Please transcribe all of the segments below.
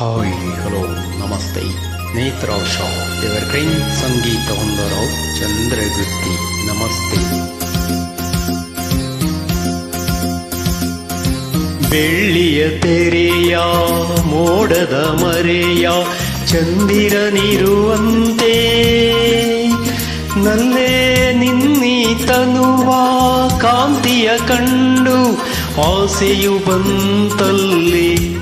Hi hello, ನಮಸ್ತೆ. ನೇತ್ರಾಶ evergreen ಸಂಗೀತ ಹೊಂದರೋ ಚಂದ್ರಗುತ್ತಿ, ನಮಸ್ತೆ. ಬೆಳ್ಳಿಯ ತೆರೆಯ, ಮೋಡದ ಮರೆಯ ಚಂದಿರನಿರುವಂತೆ ನಲ್ಲೇ ನಿನ್ನಿ ತನುವ ಕಾಂತಿಯ ಕಂಡು ಆಸೆಯು ಬಂತಲ್ಲಿ.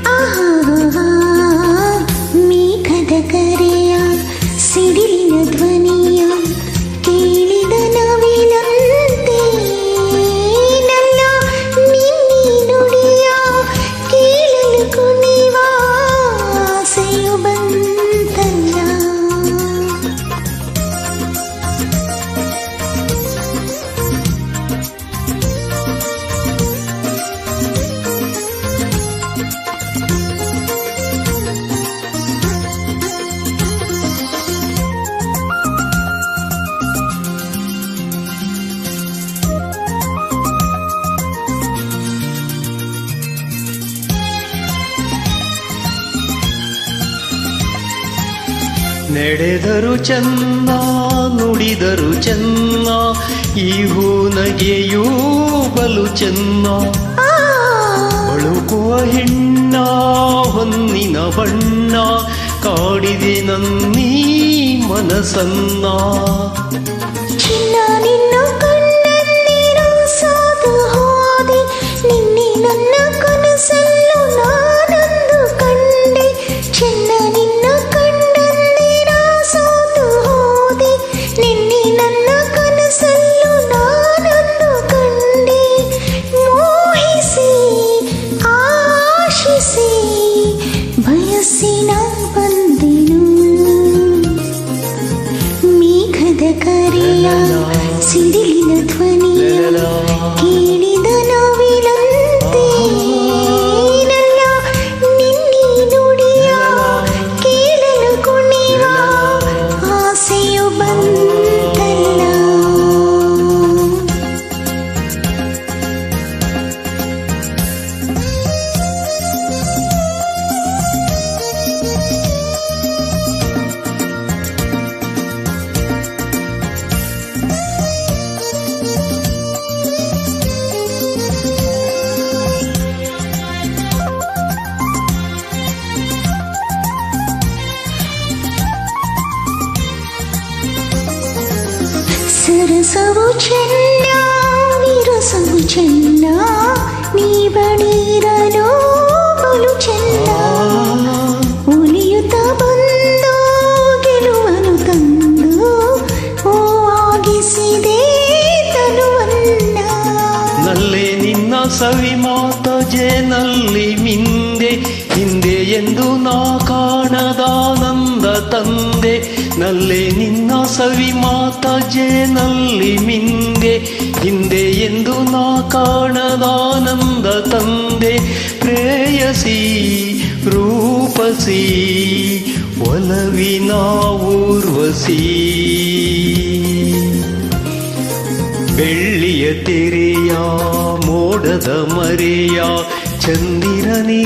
ನಡೆದರು ಚೆನ್ನ ನುಡಿದರು ಚೆನ್ನ ಈ ಹೂನಗೆಯೂ ಬಲು ಚೆನ್ನ ಬಳುಕುವ ಹೆಣ್ಣ, ಹೊನ್ನಿನ ಬಣ್ಣ, ಕಾಡಿದೆ ನನ್ನೀ ಮನಸನ್ನ. ಸರಸವು ಚೆನ್ನ ವಿರಸವು ಚೆನ್ನ ನೀ ಬಡಿರಲು ಬಲು ಚೆನ್ನ ಉಳಿಯುತ್ತ ಬಂದು ಗೆಲುವನು ತಂದು ಓ ಆಗಿಸಿದೆ ತನುವನ್ನ ನಲ್ಲೆ ನಿನ್ನ ಸವಿ ಮಾತ ಜೇನಲ್ಲಿ ಮಿಂದೆ ಹಿಂದೆ ಎಂದು ನಾ ಕಾಣದಾನಂದ ತಂದೆ ನಲ್ಲೆ ನಿನ್ನ ಸವಿ ಮಾತ ಜೇನಲ್ಲಿ ಮಿಂದೆ ಹಿಂದೆ ಎಂದು ನಾ ಕಾಣದಾನಂದ ತಂದೆ ಪ್ರೇಯಸಿ ರೂಪಸಿ ಒಲವಿನ ಊರ್ವಸಿ ಬೆಳ್ಳಿಯ ತೆರೆಯ ಮೋಡದ ಮರೆಯ ಚಂದಿರನಿರುವಂತೆ